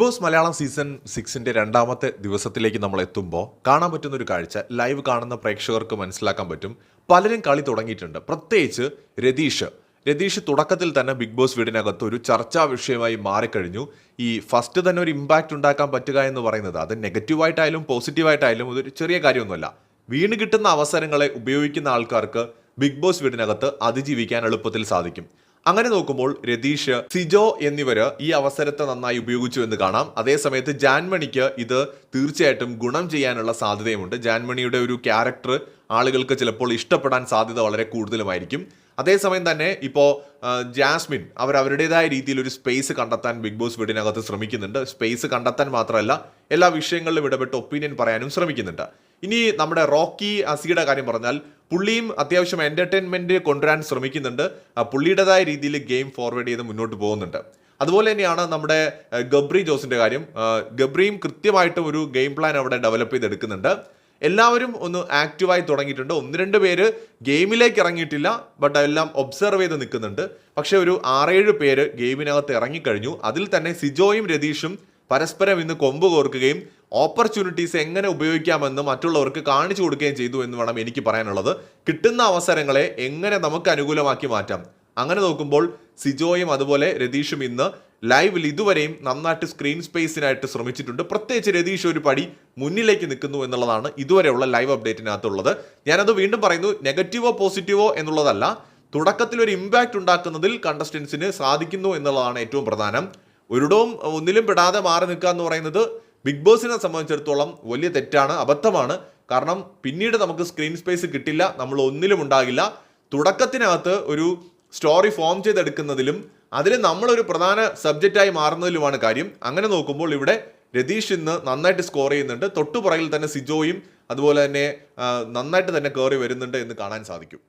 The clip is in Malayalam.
ബോസ് മലയാളം സീസൺ സിക്സിന്റെ രണ്ടാമത്തെ ദിവസത്തിലേക്ക് നമ്മൾ എത്തുമ്പോൾ കാണാൻ പറ്റുന്ന ഒരു കാഴ്ച ലൈവ് കാണുന്ന പ്രേക്ഷകർക്ക് മനസ്സിലാക്കാൻ പറ്റും. പലരും കളി തുടങ്ങിയിട്ടുണ്ട്. പ്രത്യേകിച്ച് രതീഷ്. രതീഷ് തുടക്കത്തിൽ തന്നെ ബിഗ് ബോസ് വീടിനകത്ത് ഒരു ചർച്ചാ വിഷയമായി മാറിക്കഴിഞ്ഞു. ഈ ഫസ്റ്റ് തന്നെ ഒരു ഇമ്പാക്റ്റ് ഉണ്ടാക്കാൻ പറ്റുക എന്ന് പറയുന്നത് അത് നെഗറ്റീവായിട്ടായാലും പോസിറ്റീവായിട്ടായാലും ഇതൊരു ചെറിയ കാര്യമൊന്നുമല്ല. വീണ് കിട്ടുന്ന അവസരങ്ങളെ ഉപയോഗിക്കുന്ന ആൾക്കാർക്ക് ബിഗ് ബോസ് വീടിനകത്ത് അതിജീവിക്കാൻ എളുപ്പത്തിൽ സാധിക്കും. അങ്ങനെ നോക്കുമ്പോൾ രതീഷ് സിജോ എന്നിവര് ഈ അവസരത്തെ നന്നായി ഉപയോഗിച്ചു എന്ന് കാണാം. അതേസമയത്ത് ജാൻമണിക്ക് ഇത് തീർച്ചയായിട്ടും ഗുണം ചെയ്യാനുള്ള സാധ്യതയുമുണ്ട്. ജാൻമണിയുടെ ഒരു ക്യാരക്ടർ ആളുകൾക്ക് ചിലപ്പോൾ ഇഷ്ടപ്പെടാൻ സാധ്യത വളരെ കൂടുതലുമായിരിക്കും. അതേസമയം തന്നെ ഇപ്പോൾ ജാസ്മിൻ അവർ അവരുടേതായ രീതിയിൽ ഒരു സ്പേസ് കണ്ടെത്താൻ ബിഗ് ബോസ് വീടിനകത്ത് ശ്രമിക്കുന്നുണ്ട്. സ്പേസ് കണ്ടെത്താൻ മാത്രമല്ല എല്ലാ വിഷയങ്ങളിലും ഇടപെട്ട് ഒപ്പീനിയൻ പറയാനും ശ്രമിക്കുന്നുണ്ട്. ഇനി നമ്മുടെ റോക്കി അസിയുടെ കാര്യം പറഞ്ഞാൽ പുള്ളിയും അത്യാവശ്യം എന്റർടൈൻമെന്റ് കൊണ്ടുവരാൻ ശ്രമിക്കുന്നുണ്ട്. പുള്ളിയുടേതായ രീതിയിൽ ഗെയിം ഫോർവേഡ് ചെയ്ത് മുന്നോട്ട് പോകുന്നുണ്ട്. അതുപോലെ തന്നെയാണ് നമ്മുടെ ഗബ്രി ജോസിന്റെ കാര്യം. ഗബ്രിയും കൃത്യമായിട്ടും ഒരു ഗെയിം പ്ലാൻ അവിടെ ഡെവലപ്പ് ചെയ്തെടുക്കുന്നുണ്ട്. എല്ലാവരും ഒന്ന് ആക്റ്റീവായി തുടങ്ങിയിട്ടുണ്ട്. ഒന്ന് രണ്ട് പേര് ഗെയിമിലേക്ക് ഇറങ്ങിയിട്ടില്ല ബട്ട് എല്ലാം ഒബ്സർവ് ചെയ്ത് നിൽക്കുന്നുണ്ട്. പക്ഷേ ഒരു ആറേഴ് പേര് ഗെയിമിനകത്ത് ഇറങ്ങിക്കഴിഞ്ഞു. അതിൽ തന്നെ സിജോയും രതീഷും പരസ്പരം ഇന്ന് കൊമ്പ് കോർക്കുകയും ഓപ്പർച്യൂണിറ്റീസ് എങ്ങനെ ഉപയോഗിക്കാമെന്ന് മറ്റുള്ളവർക്ക് കാണിച്ചു കൊടുക്കുകയും ചെയ്തു എന്ന് വേണം എനിക്ക് പറയാനുള്ളത്. കിട്ടുന്ന അവസരങ്ങളെ എങ്ങനെ നമുക്ക് അനുകൂലമാക്കി മാറ്റാം. അങ്ങനെ നോക്കുമ്പോൾ സിജോയും അതുപോലെ രതീഷും ഇന്ന് ലൈവിൽ ഇതുവരെയും നന്നായിട്ട് സ്ക്രീൻ സ്പേസിനായിട്ട് ശ്രമിച്ചിട്ടുണ്ട്. പ്രത്യേകിച്ച് രതീഷ് ഒരു പടി മുന്നിലേക്ക് നിൽക്കുന്നു എന്നുള്ളതാണ് ഇതുവരെയുള്ള ലൈവ് അപ്ഡേറ്റിനകത്തുള്ളത് ഞാനത് വീണ്ടും പറയുന്നു നെഗറ്റീവോ പോസിറ്റീവോ എന്നുള്ളതല്ല തുടക്കത്തിൽ ഒരു ഇമ്പാക്റ്റ് ഉണ്ടാക്കുന്നതിൽ കണ്ടസ്റ്റൻസിന് സാധിക്കുന്നു എന്നുള്ളതാണ് ഏറ്റവും പ്രധാനം. ഒരിടവും ഒന്നിലും പെടാതെ മാറി നിൽക്കുക എന്ന് പറയുന്നത് ബിഗ് ബോസിനെ സംബന്ധിച്ചിടത്തോളം വലിയ തെറ്റാണ് അബദ്ധമാണ്. കാരണം പിന്നീട് നമുക്ക് സ്ക്രീൻ സ്പേസ് കിട്ടില്ല നമ്മൾ ഒന്നിലും ഉണ്ടാകില്ല. തുടക്കത്തിനകത്ത് ഒരു സ്റ്റോറി ഫോം ചെയ്തെടുക്കുന്നതിലും അതിൽ നമ്മളൊരു പ്രധാന സബ്ജക്റ്റായി മാറുന്നതിലുമാണ് കാര്യം. അങ്ങനെ നോക്കുമ്പോൾ ഇവിടെ രതീഷ് ഇന്ന് നന്നായിട്ട് സ്കോർ ചെയ്യുന്നുണ്ട്. തൊട്ടുപുറകിൽ തന്നെ സിജോയും അതുപോലെ തന്നെ നന്നായിട്ട് തന്നെ കയറി വരുന്നുണ്ട് എന്ന് കാണാൻ സാധിക്കും.